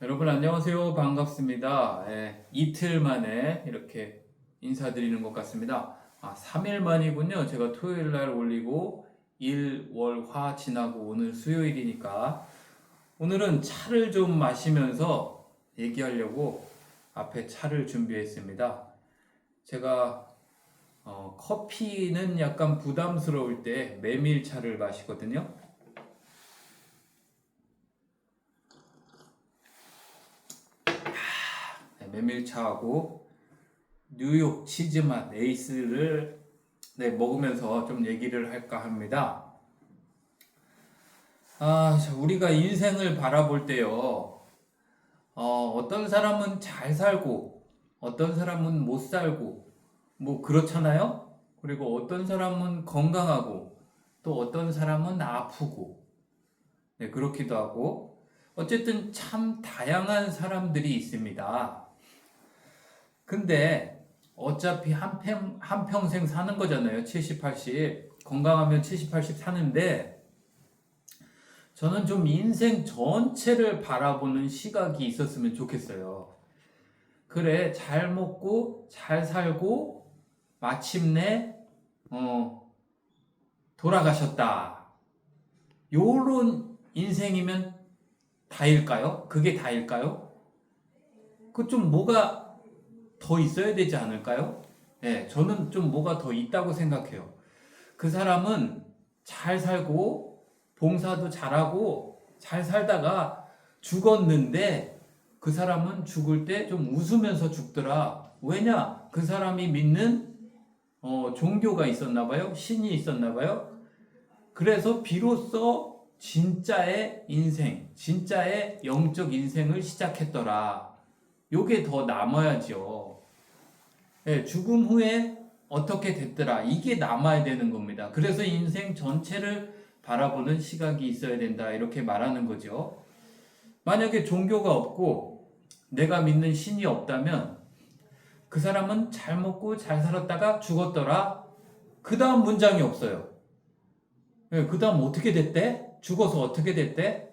여러분 안녕하세요. 반갑습니다. 예, 이틀 만에 이렇게 인사드리는 것 같습니다. 아, 3일 만이군요. 제가 토요일 날 올리고 일, 월, 화 지나고 오늘 수요일이니까 오늘은 차를 좀 마시면서 얘기하려고 앞에 차를 준비했습니다. 제가 어, 커피는 약간 부담스러울 때 메밀차를 마시거든요. 네, 메밀차하고 뉴욕 치즈맛 에이스를 네, 먹으면서 좀 얘기를 할까 합니다. 아, 자, 우리가 인생을 바라볼 때요, 어, 어떤 사람은 잘 살고, 어떤 사람은 못 살고, 뭐 그렇잖아요? 그리고 어떤 사람은 건강하고, 또 어떤 사람은 아프고, 네, 그렇기도 하고, 어쨌든 참 다양한 사람들이 있습니다. 근데 어차피 한, 평, 한 평생 사는 거잖아요. 70, 80. 건강하면 70, 80 사는데 저는 좀 인생 전체를 바라보는 시각이 있었으면 좋겠어요. 그래, 잘 먹고, 잘 살고, 마침내, 어, 돌아가셨다. 요런 인생이면 다일까요? 그게 다일까요? 그 좀 뭐가 더 있어야 되지 않을까요? 네, 저는 좀 뭐가 더 있다고 생각해요. 그 사람은 잘 살고 봉사도 잘하고 잘 살다가 죽었는데 그 사람은 죽을 때 좀 웃으면서 죽더라. 왜냐? 그 사람이 믿는 어, 종교가 있었나 봐요. 신이 있었나 봐요. 그래서 비로소 진짜의 인생, 진짜의 영적 인생을 시작했더라. 요게 더 남아야죠. 예, 죽음 후에 어떻게 됐더라. 이게 남아야 되는 겁니다. 그래서 인생 전체를 바라보는 시각이 있어야 된다. 이렇게 말하는 거죠. 만약에 종교가 없고 내가 믿는 신이 없다면 그 사람은 잘 먹고 잘 살았다가 죽었더라. 그 다음 문장이 없어요. 예, 그 다음 어떻게 됐대? 죽어서 어떻게 됐대?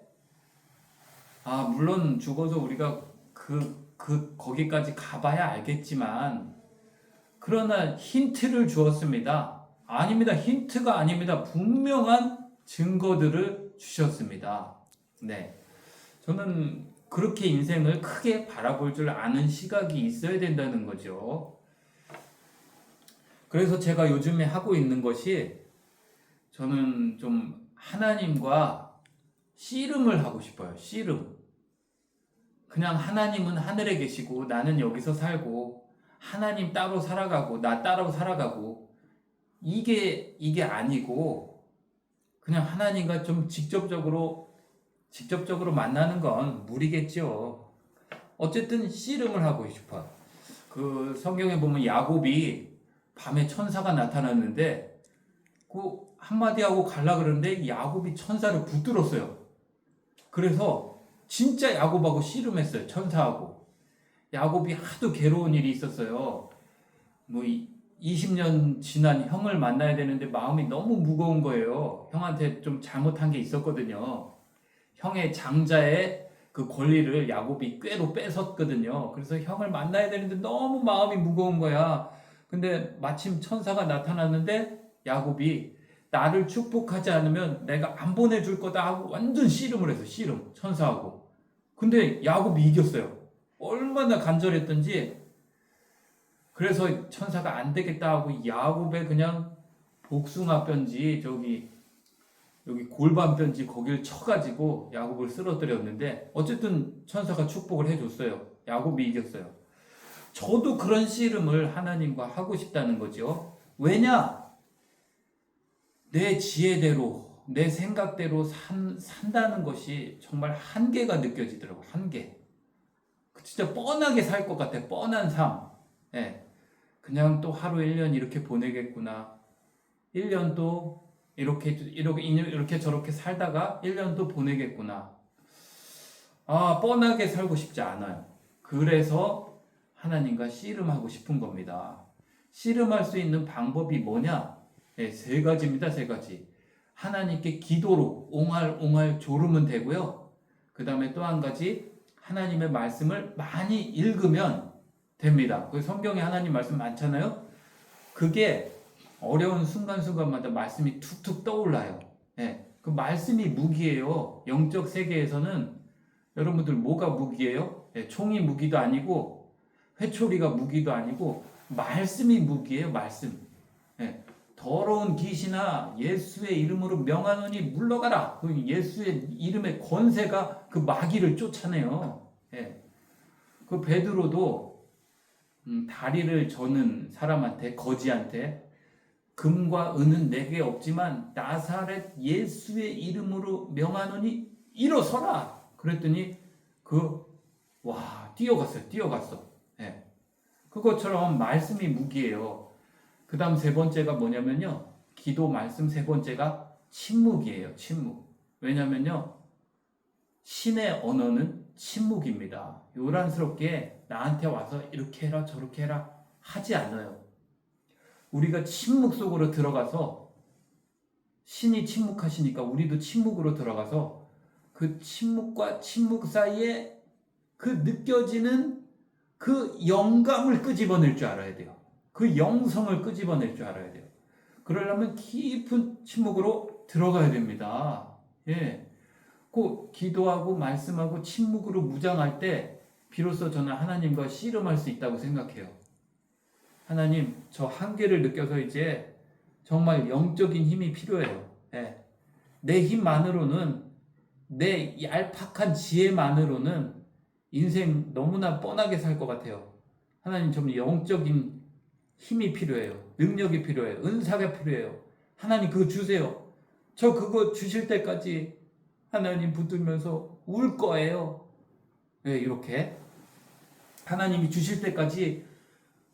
아, 물론 죽어서 우리가 그, 그, 거기까지 가봐야 알겠지만, 그러나 힌트를 주었습니다. 아닙니다. 힌트가 아닙니다. 분명한 증거들을 주셨습니다. 네. 저는 그렇게 인생을 크게 바라볼 줄 아는 시각이 있어야 된다는 거죠. 그래서 제가 요즘에 하고 있는 것이 저는 좀 하나님과 씨름을 하고 싶어요. 씨름. 그냥 하나님은 하늘에 계시고 나는 여기서 살고 하나님 따로 살아가고 나 따로 살아가고 이게 이게 아니고 그냥 하나님과 좀 직접적으로 직접적으로 만나는 건 무리겠죠. 어쨌든 씨름을 하고 싶어. 그 성경에 보면 야곱이 밤에 천사가 나타났는데 그 한마디 하고 갈라 그러는데 야곱이 천사를 붙들었어요. 그래서 진짜 야곱하고 씨름했어요. 천사하고. 야곱이 하도 괴로운 일이 있었어요. 뭐 20년 지난 형을 만나야 되는데 마음이 너무 무거운 거예요. 형한테 좀 잘못한 게 있었거든요. 형의 장자의 그 권리를 야곱이 꾀로 뺏었거든요. 그래서 형을 만나야 되는데 너무 마음이 무거운 거야. 근데 마침 천사가 나타났는데 야곱이 나를 축복하지 않으면 내가 안 보내줄 거다 하고 완전 씨름을 했어. 씨름. 천사하고. 근데 야곱이 이겼어요. 얼마나 간절했던지. 그래서 천사가 안 되겠다 하고 야곱의 그냥 복숭아 뼈인지 저기 여기 골반 뼈인지 거기를 쳐가지고 야곱을 쓰러뜨렸는데 어쨌든 천사가 축복을 해줬어요. 야곱이 이겼어요. 저도 그런 씨름을 하나님과 하고 싶다는 거죠. 왜냐? 내 지혜대로, 내 생각대로 산, 산다는 것이 정말 한계가 느껴지더라고, 한계. 진짜 뻔하게 살 것 같아, 뻔한 삶. 예. 그냥 또 하루 1년 이렇게 보내겠구나. 1년 또 이렇게, 이렇게, 이렇게 저렇게 살다가 1년 또 보내겠구나. 아, 뻔하게 살고 싶지 않아요. 그래서 하나님과 씨름하고 싶은 겁니다. 씨름할 수 있는 방법이 뭐냐? 네, 세 가지입니다. 세 가지. 하나님께 기도로 옹알옹알 조르면 되고요. 그 다음에 또 한 가지 하나님의 말씀을 많이 읽으면 됩니다. 그 성경에 하나님 말씀 많잖아요. 그게 어려운 순간순간마다 말씀이 툭툭 떠올라요. 예. 그 말씀이 무기예요. 영적 세계에서는 여러분들 뭐가 무기예요? 예, 총이 무기도 아니고 회초리가 무기도 아니고 말씀이 무기예요. 말씀. 예. 더러운 귀신아 예수의 이름으로 명하노니 물러가라. 그 예수의 이름의 권세가 그 마귀를 쫓아내요. 예. 그 베드로도 음, 다리를 저는 사람한테 거지한테 금과 은은 내게 없지만 나사렛 예수의 이름으로 명하노니 일어서라. 그랬더니 그 와 뛰어갔어요. 뛰어갔어. 예. 그것처럼 말씀이 무기예요. 그 다음 세 번째가 뭐냐면요. 기도 말씀 세 번째가 침묵이에요. 침묵. 왜냐면요. 신의 언어는 침묵입니다. 요란스럽게 나한테 와서 이렇게 해라 저렇게 해라 하지 않아요. 우리가 침묵 속으로 들어가서 신이 침묵하시니까 우리도 침묵으로 들어가서 그 침묵과 침묵 사이에 그 느껴지는 그 영감을 끄집어낼 줄 알아야 돼요. 그 영성을 끄집어낼 줄 알아야 돼요. 그러려면 깊은 침묵으로 들어가야 됩니다. 예. 그 기도하고 말씀하고 침묵으로 무장할 때 비로소 저는 하나님과 씨름할 수 있다고 생각해요. 하나님, 저 한계를 느껴서 이제 정말 영적인 힘이 필요해요. 예. 내 힘만으로는 내 얄팍한 지혜만으로는 인생 너무나 뻔하게 살 것 같아요. 하나님, 좀 영적인 힘이 필요해요. 능력이 필요해요. 은사가 필요해요. 하나님 그거 주세요. 저 그거 주실 때까지 하나님 붙들면서 울 거예요. 네, 이렇게 하나님이 주실 때까지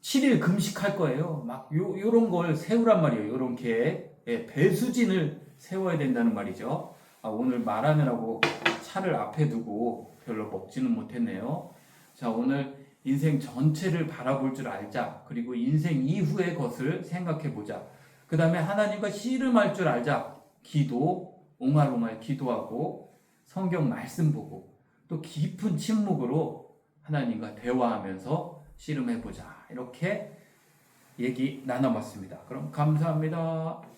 7일 금식할 거예요. 막 요, 요런 걸 세우란 말이에요. 요런 계획. 예, 배수진을 세워야 된다는 말이죠. 아, 오늘 말하느라고 차를 앞에 두고 별로 먹지는 못했네요. 자, 오늘 인생 전체를 바라볼 줄 알자. 그리고 인생 이후의 것을 생각해 보자. 그 다음에 하나님과 씨름할 줄 알자. 기도, 옹알옹알 기도하고 성경 말씀 보고 또 깊은 침묵으로 하나님과 대화하면서 씨름해 보자. 이렇게 얘기 나눠봤습니다. 그럼 감사합니다.